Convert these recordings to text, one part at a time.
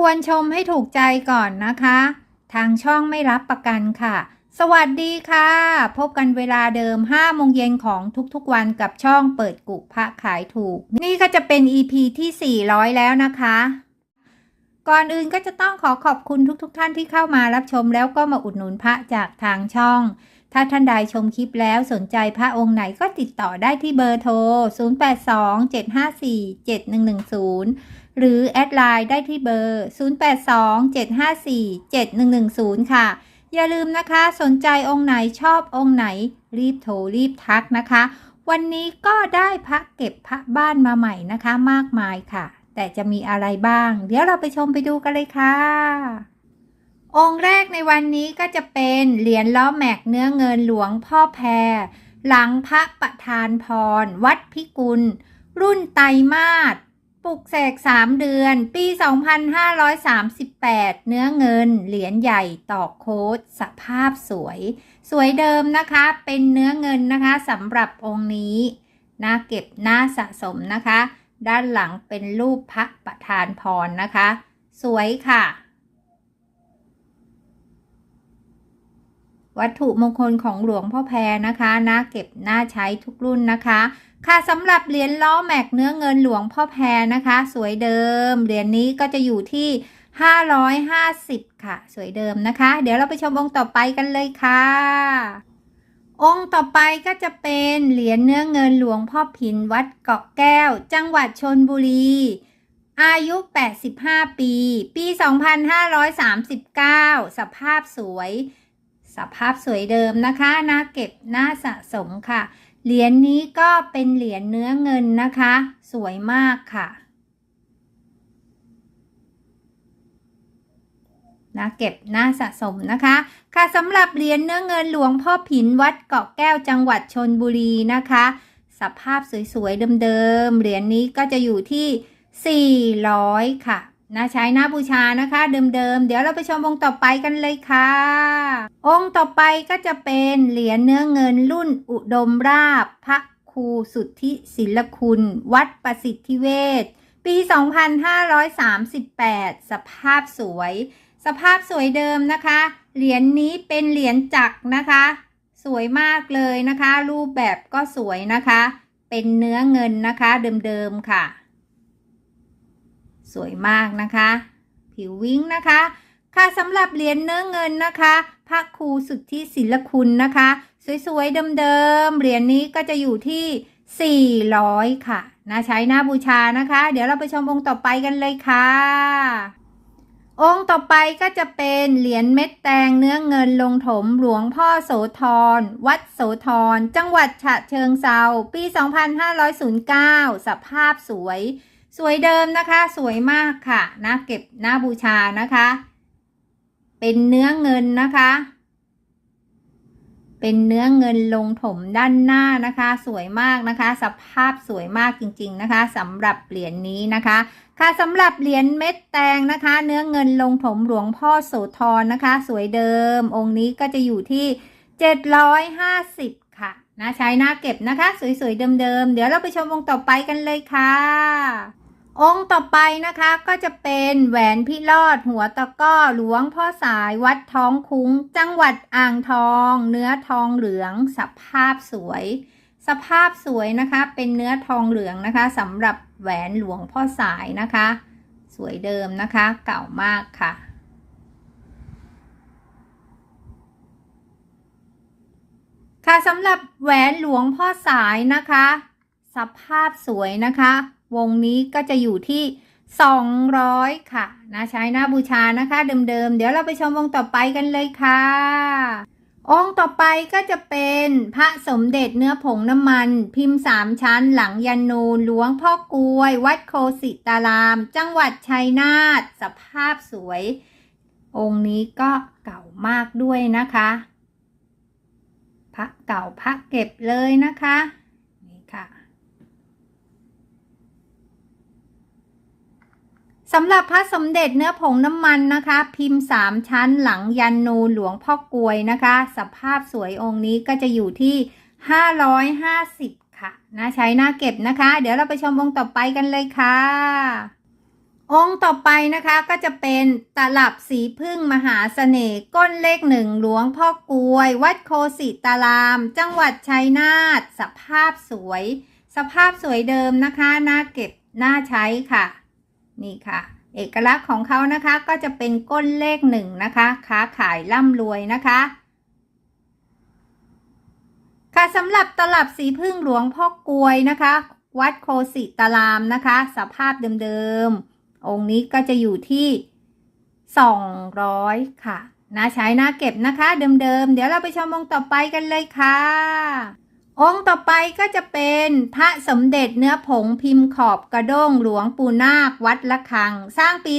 รบกวนชมให้ถูกใจก่อนนะคะ ทางช่องไม่รับประกันค่ะ สวัสดีค่ะ พบกันเวลาเดิม5โมงเย็นของทุกๆวันกับช่องเปิดกุพระขายถูก นี่ก็จะเป็น EP ที่ 400 แล้วนะคะ ก่อนอื่นก็จะต้องขอขอบคุณทุกๆทท่านที่เข้ามารับชมแล้วก็มาอุดหนุนพระจากทางช่องถ้าท่านใดชมคลิปแล้วสนใจพระองค์ไหนก็ติดต่อได้ที่เบอร์โทร 0827547110 หรือแอดไลน์ได้ที่เบอร์ 0827547110 ค่ะ อย่าลืมนะคะสนใจองค์ไหนชอบองค์ไหน รีบโทรรีบทักนะคะ วันนี้ก็ได้พระเก็บพระบ้านมาใหม่นะคะ มากมายค่ะ แต่จะมีอะไรบ้าง เดี๋ยวเราไปชมไปดูกันเลยค่ะองค์แรกในวันนี้ก็จะเป็นเหรียญล้อแม็กเนื้อเงินหลวงพ่อแพร หลังพระประธานพร วัดพิกุล รุ่นไตมาส ปลุกเสก3เดือน ปี 2538 เนื้อเงิน เหรียญใหญ่ตอกโค้ดสภาพสวย สวยเดิมนะคะ เป็นเนื้อเงินนะคะสำหรับองค์นี้น่าเก็บน่าสะสมนะคะ ด้านหลังเป็นรูปพระประธานพรนะคะ สวยค่ะ วัตถุมงคลของหลวงพ่อแพรนะคะน่าเก็บน่าใช้ทุกรุ่นนะคะ ค่ะสำหรับเหรียญล้อแม็กเนื้อเงินหลวงพ่อแพรนะคะ สวยเดิม เหรียญนี้ก็จะอยู่ที่ 550 ค่ะ สวยเดิมนะคะ เดี๋ยวเราไปชมองค์ต่อไปกันเลยค่ะ องค์ต่อไปก็จะเป็นเหรียญเนื้อเงินหลวงพ่อพินวัดเกาะแก้ว จังหวัดชนบุรีอายุ 85 ปี ปี 2539 สภาพสวย สภาพสวยเดิมนะคะน่าเก็บน่าสะสมค่ะ เหรียญนี้ก็เป็นเหรียญเนื้อเงินนะคะ สวยมากค่ะน่าเก็บน่าสะสมนะคะ ค่ะสำหรับเหรียญเนื้อเงินหลวงพ่อผินวัดเกาะแก้วจังหวัดชนบุรีนะคะ สภาพสวยๆเดิมๆเหรียญนี้ก็จะอยู่ที่ 400 ค่ะ น่าใช้น่าบูชานะคะ เดิมๆ เดี๋ยวเราไปชมองค์ต่อไปกันเลยค่ะ องค์ต่อไปก็จะเป็นเหรียญเนื้อเงินรุ่นอุดมราบพระครูสุทธิศิลคุณ วัดประสิทธิเวชปี 2538 สภาพสวย สภาพสวยเดิมนะคะ เหรียญนนี้เป็นเหรียญจักรนะคะ สวยมากเลยนะคะ รูปแบบก็สวยนะคะ เป็นเนื้อเงินนะคะเดิมๆค่ะ สวยมากนะคะ ผิววิ้งนะคะ ค่ะสำหรับเหรียญเนื้อเงินนะคะพระครูสุทธิศิลคุณนะคะ สวยๆเดิมๆเหรียญนี้ก็จะอยู่ที่ 400 ค่ะน่าใช้หน่าบูชานะคะ เดี๋ยวเราไปชมองค์ต่อไปกันเลยค่ะ องค์ต่อไปก็จะเป็นเหรียญเม็ดแตงเนื้อเงินลงถมหลวงพ่อโสธร วัดโสธร จังหวัดฉะเชิงเซาปี 2509 สภาพสวย วยเดิมนะคะ สวยมากค่ะน่าเก็บน่าบูชานะคะ เป็นเนื้อเงินนะคะ เป็นเนื้อเงินลงถมด้านหน้านะคะ สวยมากนะคะ สภาพสวยมากจริง ๆนะคะสำหรับเหรียญนนี้นะคะ ค่ะสำหรับเหรียญเม็ดแตงนะคะ เนื้อเงินลงถมหลวงพ่อโสธรนะคะ สวยเดิม องค์นี้ก็จะอยู่ที่ 750 ค่ะนะใช้หน้าเก็บนะคะ สวยๆเดิมๆเดี๋ยวเราไปชมองค์ต่อไปกันเลยค่ะ องค์ต่อไปนะคะก็จะเป็นแหวนพิรอดหัวตะก้อหลวงพ่อสายวัดท้องคุ้ง จังหวัดอ่างทอง เนื้อทองเหลืองสภาพสวย สภาพสวยนะคะ เป็นเนื้อทองเหลืองนะคะสำหรับแหวนหลวงพ่อสายนะคะ สวยเดิมนะคะ เก่ามากค่ะค่ะสำหรับแหวนหลวงพ่อสายนะคะ สภาพสวยนะคะ วงนี้ก็จะอยู่ที่ 200 ค่ะนะใช้หน้าบูชานะคะ เดิมๆ เดี๋ยวเราไปชมวงต่อไปกันเลยค่ะ องค์ต่อไปก็จะเป็นพระสมเด็จเนื้อผงน้ำมัน พิมพ์สามชั้นหลังยันนูนหลวงพ่อกลวย วัดโคสิตาราม จังหวัดชัยนาทสภาพสวย องค์นี้ก็เก่ามากด้วยนะคะ พระเก่าพระเก็บเลยนะคะ นี่ค่ะ สำหรับพระสมเด็จเนื้อผงน้ำมันนะคะ พิมพ์สามชั้นหลังยันนูหลวงพ่อกลวยนะคะ สภาพสวยองค์นี้ก็จะอยู่ที่ 550 ค่ะนะใช้หน้าเก็บนะคะ เดี๋ยวเราไปชมองค์ต่อไปกันเลยค่ะ องค์ต่อไปนะคะก็จะเป็นตลับสีพึ่งมหาเสน่ห์ก้นเลขหนึ่งหลวงพ่อกลวย วัดโคสิตาราม จังหวัดชัยนาทสภาพสวย สภาพสวยเดิมนะคะน่าเก็บน่าใช้ค่ะ นี่ค่ะ เอกลักษณ์ของเขานะคะก็จะเป็นก้นเลขหนึ่งนะคะ ค้าขายร่ำรวยนะคะค่ะสำหรับตลับสีพึ่งหลวงพ่อกลวยนะคะ วัดโคสิตารามนะคะ สภาพเดิมๆ องค์นี้ก็จะอยู่ที่ 200 ค่ะน่าใช้น่าเก็บนะคะ เดิมๆ เดี๋ยวเราไปชมองค์ต่อไปกันเลยค่ะ องค์ต่อไปก็จะเป็นพระสมเด็จเนื้อผงพิมพ์ขอบกระด้งหลวงปู่นาควัดละคัง สร้างปี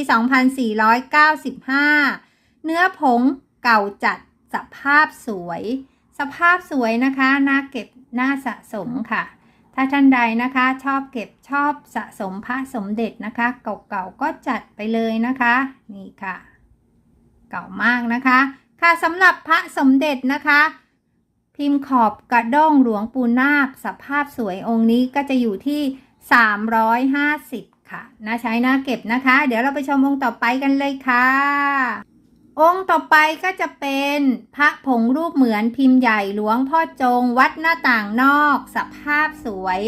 2495 เนื้อผงเก่าจัดสภาพสวย สภาพสวยนะคะน่าเก็บน่าสะสมค่ะ ถ้าท่านใดนะคะชอบเก็บชอบสะสมพระสมเด็จนะคะ เก่าๆก็จัดไปเลยนะคะ นี่ค่ะ เก่ามากนะคะ ค่ะสำหรับพระสมเด็จนะคะ พิมพ์ขอบกระด้งหลวงปูนาค สภาพสวยองค์นี้ก็จะอยู่ที่ 350 ค่ะน่าใช้น่าเก็บนะคะ เดี๋ยวเราไปชมองค์ต่อไปกันเลยค่ะ องค์ต่อไปก็จะเป็นพระผงรูปเหมือนพิมพ์ใหญ่หลวงพ่อจงวัดหน้าต่างนอก สภาพสวย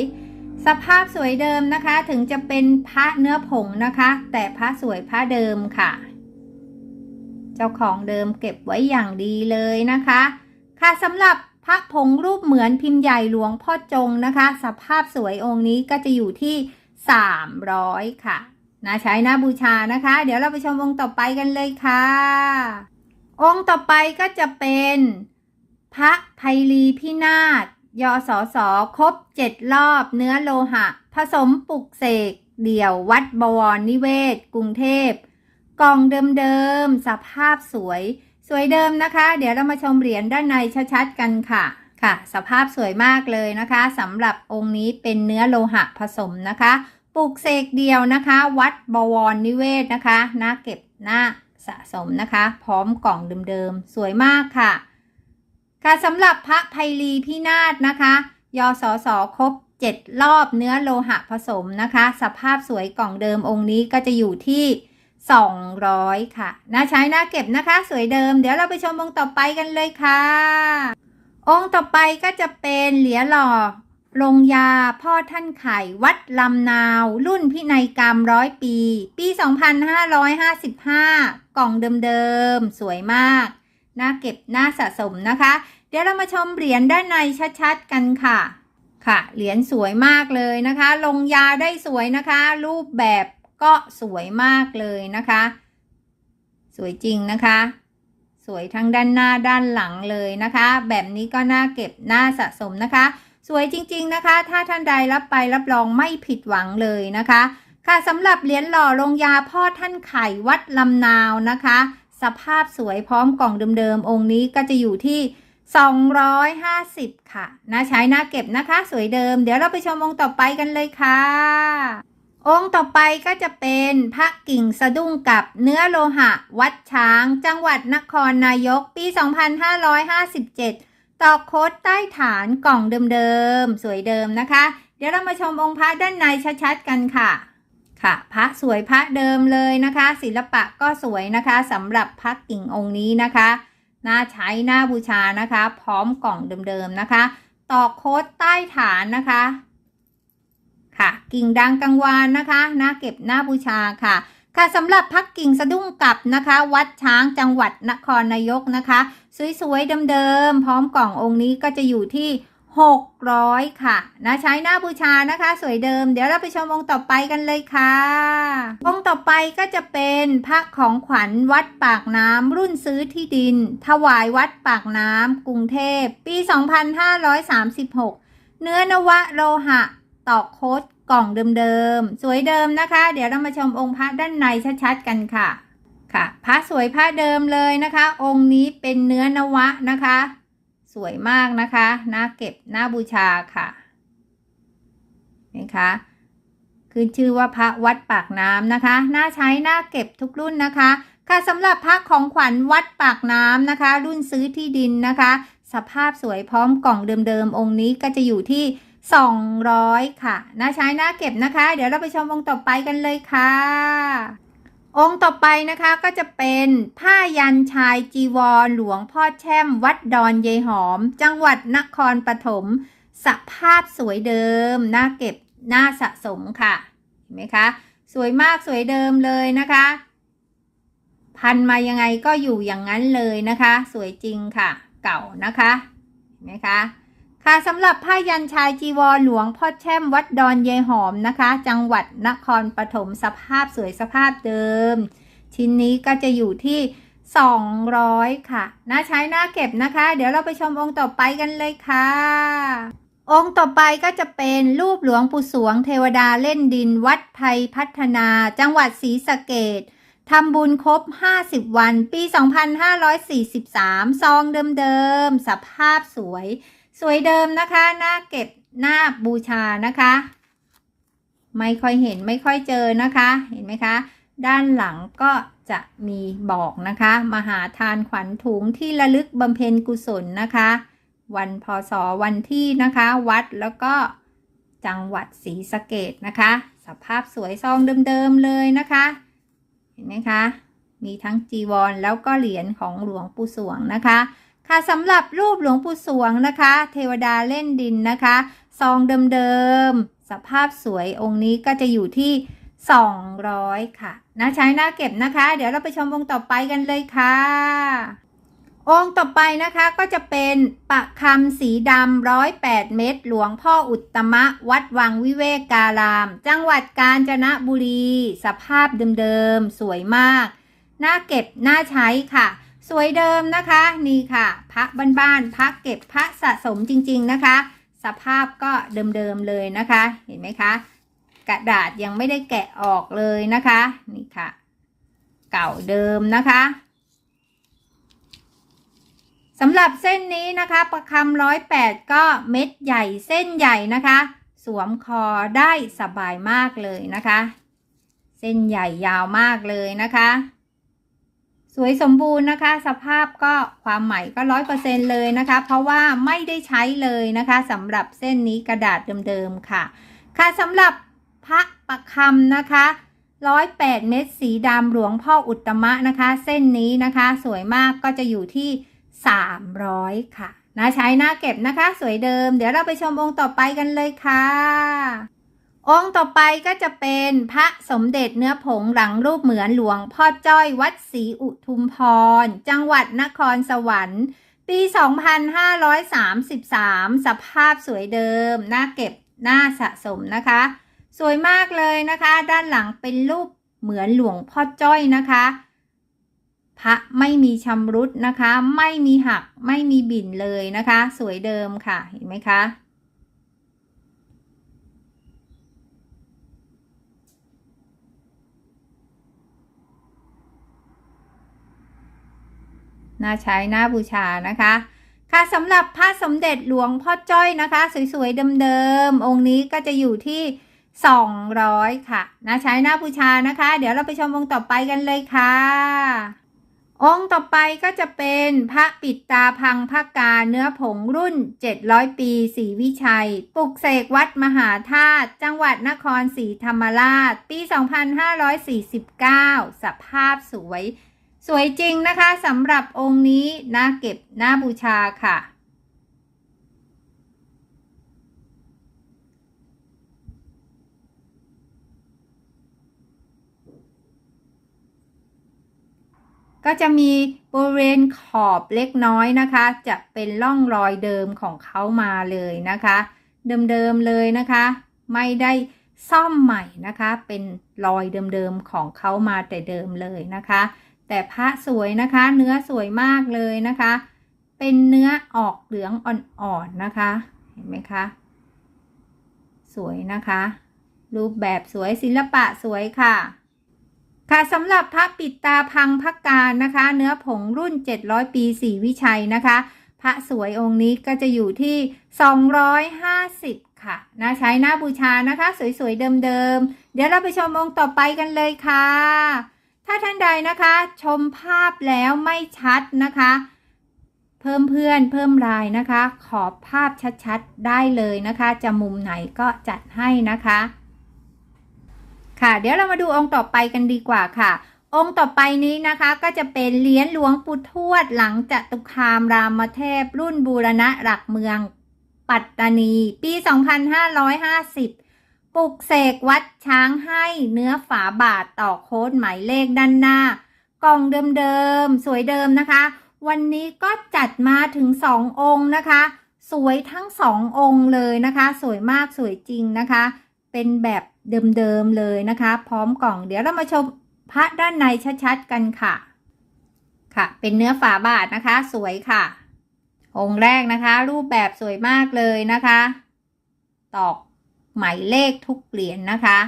สภาพสวยเดิมนะคะถึงจะเป็นพระเนื้อผงนะคะ แต่พระสวยพระเดิมค่ะ เจ้าของเดิมเก็บไว้อย่างดีเลยนะคะ ค่ะสำหรับ พระผงรูปเหมือนพิมพ์ใหญ่หลวงพ่อจงนะคะ สภาพสวยองค์นี้ก็จะอยู่ที่ 300 ค่ะน่าใช้น่าบูชานะคะ เดี๋ยวเราไปชมองค์ต่อไปกันเลยค่ะ องค์ต่อไปก็จะเป็น พระไพลีพินาศยศสครบเจ็ดรอบเนื้อโลหะ ผสมปลุกเสก เดี่ยววัดบวรนิเวศ กรุงเทพ กล่องเดิมๆ สภาพสวย วยเดิมนะคะ เดี๋ยวเรามาชมเหรียญด้านในชัดๆกันค่ะค่ะ สภาพสวยมากเลยนะคะสำหรับองค์นี้เป็นเนื้อโลหะผสมนะคะปลูกเสกเดียวนะคะ วัดบวรนิเวศนะคะหน่าเก็บหน่าสะสมนะคะ พร้อมกล่องเดิมๆ สวยมากค่ะ ค่ะสำหรับพระไพลีพินาศนะคะยศสครบ7รอบเนื้อโลหะผสมนะคะ สภาพสวยกล่องเดิมองค์นี้ก็จะอยู่ที่ 200 ค่ะ น่าใช้น่าเก็บนะคะ สวยเดิม เดี๋ยวเราไปชมองค์ต่อไปกันเลยค่ะ องค์ต่อไปก็จะเป็นเหรียญหล่อลงยาพ่อท่านไข่วัดลำนาว รุ่นพินัยกรรมร้อยปี ปี 2555 กล่องเดิมๆ สวยมาก น่าเก็บน่าสะสมนะคะ เดี๋ยวเรามาชมเหรียญด้านในชัดๆ กันค่ะ ค่ะ เหรียญสวยมากเลยนะคะ ลงยาได้สวยนะคะ รูปแบบ ก็สวยมากเลยนะคะ สวยจริงนะคะ สวยทั้งด้านหน้าด้านหลังเลยนะคะ แบบนี้ก็น่าเก็บน่าสะสมนะคะ สวยจริง ๆนะคะ ถ้าท่านใดรับไปรับรองไม่ผิดหวังเลยนะคะ ค่ะสำหรับเหรียญหล่อลงยาพ่อท่านไข่วัดลำนาวนะคะ สภาพสวยพร้อมกล่องเดิมๆองค์นี้ก็จะอยู่ที่250 ค่ะน่าใช้น่าเก็บนะคะ สวยเดิม เดี๋ยวเราไปชมองค์ต่อไปกันเลยค่ะ องค์ต่อไปก็จะเป็นพระกิ่งสะดุ้งกับเนื้อโลหะ วัดช้าง จังหวัดนครนายกปี 2557ตอกโคดใต้ฐานกล่องเดิมๆ สวยเดิมนะคะ เดี๋ยวเรามาชมองค์พระด้านในชัดๆกันค่ะ ค่ะพระสวยพระเดิมเลยนะคะ ศิลปะก็สวยนะคะสำหรับพระกิ่งองค์นี้นะคะน่าใช้น่าบูชานะคะ พร้อมกล่องเดิมๆนะคะตอกโคดใต้ฐานนะคะ กิ่งดังกังวานนะคะน่าเก็บหน่าบูชาค่ะ ค่ะสำหรับพักกิ่งสะดุ้งกลับนะคะ วัดช้างจังหวัดนครนายกนะคะ สวยๆเดิมๆพร้อมกล่ององค์นี้ก็จะอยู่ที่ 600 ค่ะนะใช้หน้าบูชานะคะ สวยเดิม เดี๋ยวเราไปชมองค์ต่อไปกันเลยค่ะ องค์ต่อไปก็จะเป็นพระของขวัญวัดปากน้ำรุ่นซื้อที่ดิน ถวายวัดปากน้ำกรุงเทพปี 2536 เนื้อนวะโลหะตอกโคดกล่องเดิมๆ สวยเดิมนะคะ เดี๋ยวเรามาชมองค์พระด้านในชัดๆกันค่ะ ค่ะพระสวยพระเดิมเลยนะคะ องค์นี้เป็นเนื้อนวะนะคะ สวยมากนะคะน่าเก็บน่าบูชาค่ะเห็นคะขึ้นชื่อว่าพระวัดปากน้ำนะคะ น่าใช้น่าเก็บทุกรุ่นนะคะ ค่ะสำหรับพระของขวัญวัดปากน้ำนะคะ รุ่นซื้อที่ดินนะคะ สภาพสวยพร้อมกล่องเดิมๆ องค์นี้ก็จะอยู่ที่ 200 ค่ะน่าใช้น่าเก็บนะคะ เดี๋ยวเราไปชมองค์ต่อไปกันเลยค่ะ องค์ต่อไปนะคะก็จะเป็นผ้ายันชายจีวรหลวงพ่อแช่ม วัดดอนเยายหอม จังหวัดนครปฐมสภาพสวยเดิมน่าเก็บน่าสะสมค่ะเห็นไหมคะ สวยมากสวยเดิมเลยนะคะ พันมายังไงก็อยู่อย่างนั้นเลยนะคะ สวยจริงค่ะ เก่านะคะเห็นไหมคะ ค่ะสำหรับผ้ายันชายจีวรหลวงพ่อแช่มวัดดอนเยหอมนะคะ จังหวัดนครปฐมสภาพสวยสภาพเดิม ชิ้นนี้ก็จะอยู่ที่ 200 ค่ะน่าใช้น่าเก็บนะคะ เดี๋ยวเราไปชมองค์ต่อไปกันเลยค่ะ องค์ต่อไปก็จะเป็นรูปหลวงปู่สวงเทวดาเล่นดินวัดไทยพัฒนา จังหวัดศรีสะเกดทำบุญครบ 50 วัน ปี 2543 ซองเดิมๆ สภาพสวย สวยเดิมนะคะหน้าเก็บหน้าบูชานะคะ ไม่ค่อยเห็นไม่ค่อยเจอนะคะ เห็นไหมคะ ด้านหลังก็จะมีบอกนะคะ มหาทานขวัญถุงที่ระลึกบำเพ็ญกุศลนะคะ วันพศวันที่นะคะ วัดแล้วก็จังหวัดศรีสะเกดนะคะ สภาพสวยซองเดิมๆเลยนะคะ เห็นไหมคะ มีทั้งจีวรแล้วก็เหรียญของหลวงปู่สวงนะคะ ค่ะสำหรับรูปหลวงปู่สวงนะคะ เทวดาเล่นดินนะคะซองเดิมๆสภาพสวยองค์นี้ก็จะอยู่ที่ 200 ค่ะน่าใช้น่าเก็บนะคะ เดี๋ยวเราไปชมองต่อไปกันเลยค่ะ องค์ต่อไปนะคะก็จะเป็นปะคำสีดำร้อยแปดเม็ดหลวงพ่ออุตมะ วัดวังวิเวกการาม จังหวัดกาญจนบุรี สภาพเดิมๆ สวยมากน่าเก็บน่าใช้ค่ะ สวยเดิมนะคะนี่ค่ะ พระบ้านๆพระเก็บพระสะสมจริง ๆนะคะ สภาพก็เดิมๆเลยนะคะ เห็นไหมคะ กระดาษยังไม่ได้แกะออกเลยนะคะนี่ค่ะ เก่าเดิมนะคะสำหรับเส้นนี้นะคะ ประคำร้อยแปดก็เม็ดใหญ่เส้นใหญ่นะคะ สวมคอได้สบายมากเลยนะคะ เส้นใหญ่ยาวมากเลยนะคะ สวยสมบูรณ์นะคะ สภาพก็ความใหม่ก็ร้อยเปอร์เซ็นเลยนะคะ เพราะว่าไม่ได้ใช้เลยนะคะสำหรับเส้นนี้กระดาษเดิมๆค่ะ ค่ะสำหรับพระประคำนะคะร้อยแปดเม็ดสีดำหลวงพ่ออุตมะนะคะ เส้นนี้นะคะ สวยมากก็จะอยู่ที่300ค่ะน่าใช้น่าเก็บนะคะ สวยเดิม เดี๋ยวเราไปชมองค์ต่อไปกันเลยค่ะ องค์ต่อไปก็จะเป็นพระสมเด็จเนื้อผงหลังรูปเหมือนหลวงพ่อจ้อยวัดศรีอุทุมพร จังหวัดนครสวรรค์ ปี 2533 สภาพสวยเดิมน่าเก็บน่าสะสมนะคะ สวยมากเลยนะคะ ด้านหลังเป็นรูปเหมือนหลวงพ่อจ้อยนะคะพระไม่มีชำรุดนะคะ ไม่มีหักไม่มีบิ่นเลยนะคะ สวยเดิมค่ะเห็นไหมคะ น่าใช้น่าบูชานะคะ ค่ะสำหรับพระสมเด็จหลวงพ่อจ้อยนะคะ สวยๆเดิมๆองค์นี้ก็จะอยู่ที่ 200 ค่ะน่าใช้น่าบูชานะคะ เดี๋ยวเราไปชมองค์ต่อไปกันเลยค่ะ องค์ต่อไปก็จะเป็นพระปิดตาพังพระกาเนื้อผงรุ่น 700 ปีศรีวิชัย ปลุกเสกวัดมหาธาตุจังหวัดนครศรีธรรมราช ปี 2549 สภาพสวย สวยจริงนะคะสำหรับองค์นี้น่าเก็บน่าบูชาค่ะ ก็จะมีบริเวณขอบเล็กน้อยนะคะ จะเป็นร่องรอยเดิมของเขามาเลยนะคะ เดิมๆเลยนะคะ ไม่ได้ซ่อมใหม่นะคะ เป็นรอยเดิมๆของเขามาแต่เดิมเลยนะคะ แต่พระสวยนะคะ เนื้อสวยมากเลยนะคะ เป็นเนื้อออกเหลืองอ่อนๆนะคะ เห็นไหมคะ สวยนะคะ รูปแบบสวยศิลปะสวยค่ะ ค่ะสำหรับพระปิดตาพังพักการนะคะ เนื้อผงรุ่น 700 ปีสีวิชัยนะคะ พระสวยองค์นี้ก็จะอยู่ที่ 250 ค่ะน่าใช้น่าบูชานะคะ สวยๆเดิมๆเดี๋ยวเราไปชมองค์ต่อไปกันเลยค่ะ ถ้าท่านใดนะคะ ชมภาพแล้วไม่ชัดนะคะ เพิ่มเพื่อนเพิ่มรายนะคะ ขอภาพชัดๆได้เลยนะคะ จะมุมไหนก็จัดให้นะคะ ค่ะ เดี๋ยวเรามาดูองค์ต่อไปกันดีกว่าค่ะ องค์ต่อไปนี้นะคะก็จะเป็นเหรียญหลวงปู่ทวดหลังจตุคามรามเทพ รุ่นบูรณะหลักเมืองปัตตานี ปี 2550 ปลุกเสกวัดช้างให้เนื้อฝาบาทต่อโค้ดหมายเลขด้านหน้า กล่องเดิมๆ สวยเดิมนะคะ วันนี้ก็จัดมาถึงสององค์นะคะ สวยทั้งสององค์เลยนะคะ สวยมากสวยจริงนะคะ เป็นแบบเดิมๆเลยนะคะ พร้อมกล่องเดี๋ยวเรามาชมพระด้านในชัดๆกันค่ะ ค่ะ เป็นเนื้อฝาบาทนะคะ สวยค่ะ องค์แรกนะคะ รูปแบบสวยมากเลยนะคะ ตอก หมายเลขทุกเหรียญนะคะ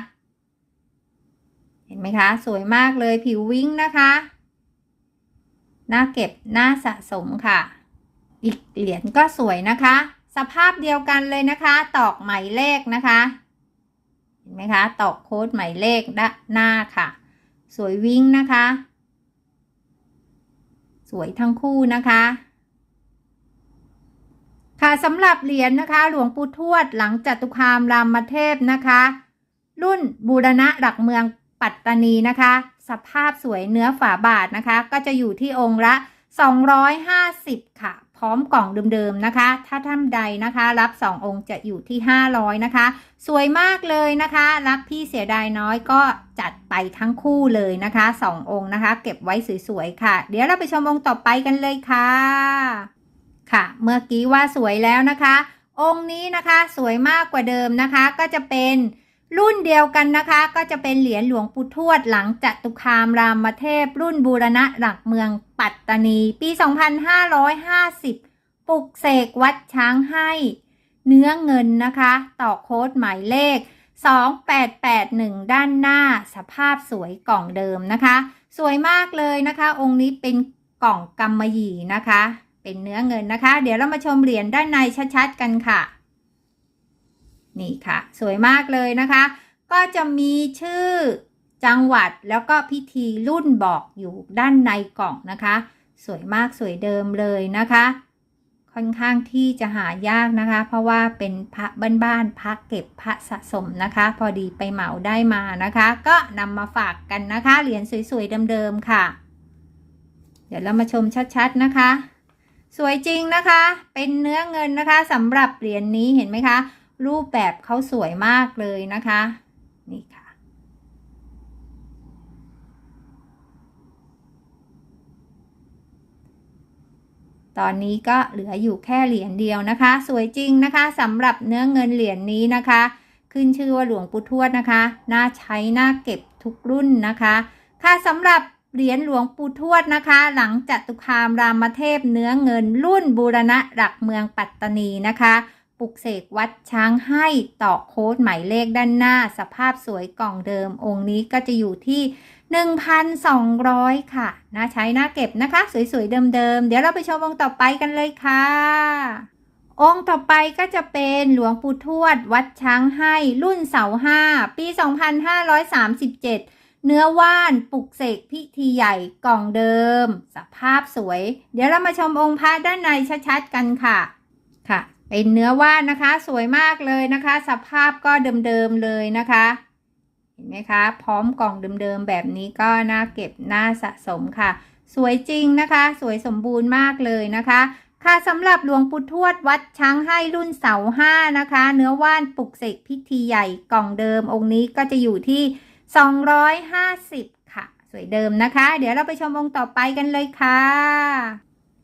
เห็นไหมคะ สวยมากเลยผิววิ้งนะคะน่าเก็บน่าสะสมค่ะ อีกเหรียญก็สวยนะคะ สภาพเดียวกันเลยนะคะ ตอกหมายเลขนะคะ เห็นไหมคะ ตอกโค้ดหมายเลขด้านหน้าค่ะ สวยวิ้งนะคะ สวยทั้งคู่นะคะ ค่ะสำหรับเหรียญนะคะ หลวงปู่ทวดหลังจตุคามรามเทพนะคะ รุ่นบูรณะหลักเมืองปัตตานีนะคะ สภาพสวยเนื้อฝาบาทนะคะ ก็จะอยู่ที่องค์ละ 250 ค่ะ พร้อมกล่องเดิมๆนะคะ ถ้าท่านใดนะคะ รับ 2 องค์จะอยู่ที่ 500 นะคะ สวยมากเลยนะคะ รักพี่เสียดายน้อยก็จัดไปทั้งคู่เลยนะคะ 2 องค์นะคะ เก็บไว้สวยๆค่ะ เดี๋ยวเราไปชมองค์ต่อไปกันเลยค่ะ ค่ะ เมื่อกี้ว่าสวยแล้วนะคะ องค์นี้นะคะสวยมากกว่าเดิมนะคะ ก็จะเป็นรุ่นเดียวกันนะคะ ก็จะเป็นเหรียญหลวงปู่ทวดหลังจตุคามรามเทพ รุ่นบูรณะหลักเมืองปัตตานี ปี 2550 ปลุกเสกวัดช้างให้ เนื้อเงินนะคะ ต่อโค้ดหมายเลข 2881 ด้านหน้า สภาพสวยกล่องเดิมนะคะ สวยมากเลยนะคะ องค์นี้เป็นกล่องกำมะหยี่นะคะ เป็นเนื้อเงินนะคะ เดี๋ยวเรามาชมเหรียญด้านในชัดๆกันค่ะ นี่ค่ะ สวยมากเลยนะคะ ก็จะมีชื่อจังหวัดแล้วก็พิธีรุ่นบอกอยู่ด้านในกล่องนะคะ สวยมากสวยเดิมเลยนะคะ ค่อนข้างที่จะหายากนะคะ เพราะว่าเป็นพระบ้านๆพระเก็บพระสะสมนะคะ พอดีไปเหมาได้มานะคะ ก็นำมาฝากกันนะคะ เหรียญสวยๆเดิมๆค่ะ เดี๋ยวเรามาชมชัดๆนะคะ สวยจริงนะคะ เป็นเนื้อเงินนะคะสำหรับเหรียญนนี้เห็นไหมคะ รูปแบบเขาสวยมากเลยนะคะ นี่ค่ะ ตอนนี้ก็เหลืออยู่แค่เหรียญเดียวนะคะ สวยจริงนะคะสำหรับเนื้อเงินเหรียญนนี้นะคะ ขึ้นชื่อว่าหลวงปู่ทวดนะคะ น่าใช้น่าเก็บทุกรุ่นนะคะ ค่ะสำหรับ เหรียญหลวงปู่ทวดนะคะ หลังจตุคามรามเทพเนื้อเงินรุ่นบูรณะหลักเมืองปัตตานีนะคะปลุกเสกวัดช้างให้ต่อโค้ดหมายเลขด้านหน้า สภาพสวยกล่องเดิมองค์นี้ก็จะอยู่ที่ 1,200 ค่ะน่าใช้น่าเก็บนะคะ สวยๆ เดิมๆ เดี๋ยวเราไปชมองค์ต่อไปกันเลยค่ะ องค์ต่อไปก็จะเป็นหลวงปู่ทวด วัดช้างให้รุ่นเสาห้าปี 2537 เนื้อว่านปลุกเสกพิธีใหญ่กล่องเดิม สภาพสวย เดี๋ยวเรามาชมองค์พระด้านในชัดๆกันค่ะค่ะ เป็นเนื้อว่านนะคะ สวยมากเลยนะคะ สภาพก็เดิมๆเลยนะคะ เห็นไหมคะ พร้อมกล่องเดิมๆแบบนี้ก็น่าเก็บน่าสะสมค่ะ สวยจริงนะคะ สวยสมบูรณ์มากเลยนะคะค่ะสำหรับหลวงปู่ทวดวัดช้างให้รุ่นเสาห้านะคะ เนื้อว่านปลุกเสกพิธีใหญ่กล่องเดิมองค์นี้ก็จะอยู่ที่ 250 ค่ะ สวยเดิมนะคะ เดี๋ยวเราไปชมองต่อไปกันเลยค่ะ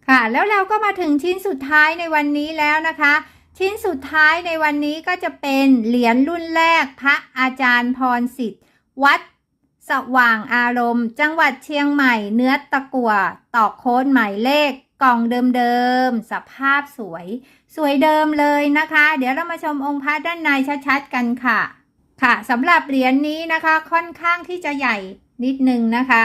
ค่ะ แล้วเราก็มาถึงชิ้นสุดท้ายในวันนี้แล้วนะคะ ชิ้นสุดท้ายในวันนี้ก็จะเป็นเหรียญรุ่นแรกพระอาจารย์พรสิทธิ์ วัดสว่างอารมณ์ จังหวัดเชียงใหม่ เนื้อตะกั่วตอกโค้ดหมายเลขกล่องเดิมๆ สภาพสวย สวยเดิมเลยนะคะ เดี๋ยวเรามาชมองค์พระด้านในชัดๆ กันค่ะ ค่ะสำหรับเหรียญนนี้นะคะค่อนข้างที่จะใหญ่นิดนึงนะคะ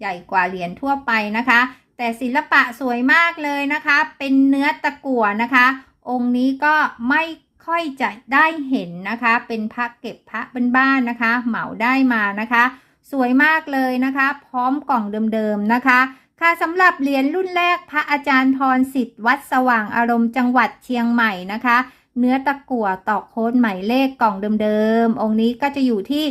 ใหญ่กว่าเหรียญทั่วไปนะคะ แต่ศิลปะสวยมากเลยนะคะ เป็นเนื้อตะกั่วนะคะ องค์นี้ก็ไม่ค่อยจะได้เห็นนะคะ เป็นพระเก็บพระบ้านๆนะคะ เหมาได้มานะคะ สวยมากเลยนะคะ พร้อมกล่องเดิมๆนะคะ ค่ะสำหรับเหรียญรุ่นแรกพระอาจารย์พรสิทธิ์วัดสว่างอารมณ์จังหวัดเชียงใหม่นะคะ เนื้อตะกั่วตอกโค้ดหมายเลขกล่องเดิมๆ องค์นี้ก็จะอยู่ที่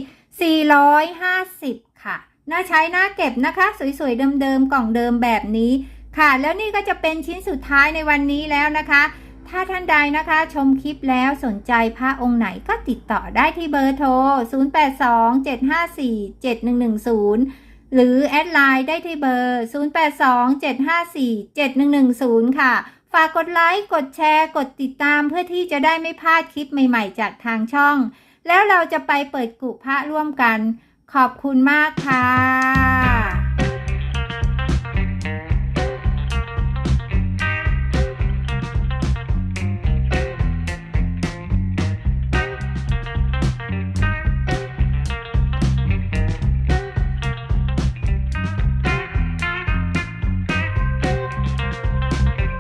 450 ค่ะ น่าใช้น่าเก็บนะคะ สวยๆ เดิมๆ กล่องเดิมแบบนี้ค่ะ แล้วนี่ก็จะเป็นชิ้นสุดท้ายในวันนี้แล้วนะคะ ถ้าท่านใดนะคะชมคลิปแล้วสนใจพระองค์ไหนก็ติดต่อได้ที่เบอร์โทร 0827547110 หรือแอดไลน์ได้ที่เบอร์ 0827547110 ค่ะ ฝากกดไลค์ กดแชร์ กดติดตามเพื่อที่จะได้ไม่พลาดคลิปใหม่ๆ จากทางช่อง แล้วเราจะไปเปิดกุพระร่วมกัน ขอบคุณมากค่ะ